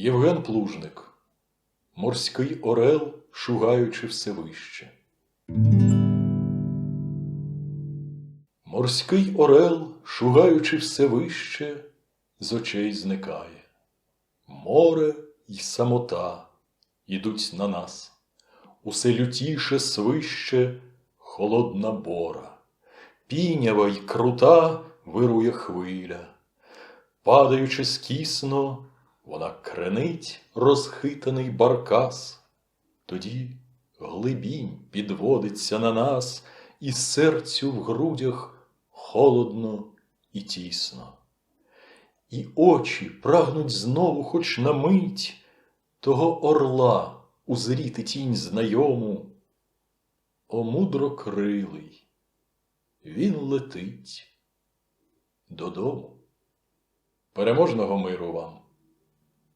Євген Плужник, морський орел, шугаючи все вище. Морський орел, шугаючи все вище, з очей зникає. Море й самота ідуть на нас, усе лютіше свище холодна бора, пінява й крута вирує хвиля, падаючи скісно, вона кренить розхитаний баркас, тоді глибінь підводиться на нас, і серцю в грудях холодно і тісно. І очі прагнуть знову, хоч на мить, того орла узріти тінь знайому. О мудрокрилий, він летить додому. Переможного миру вам!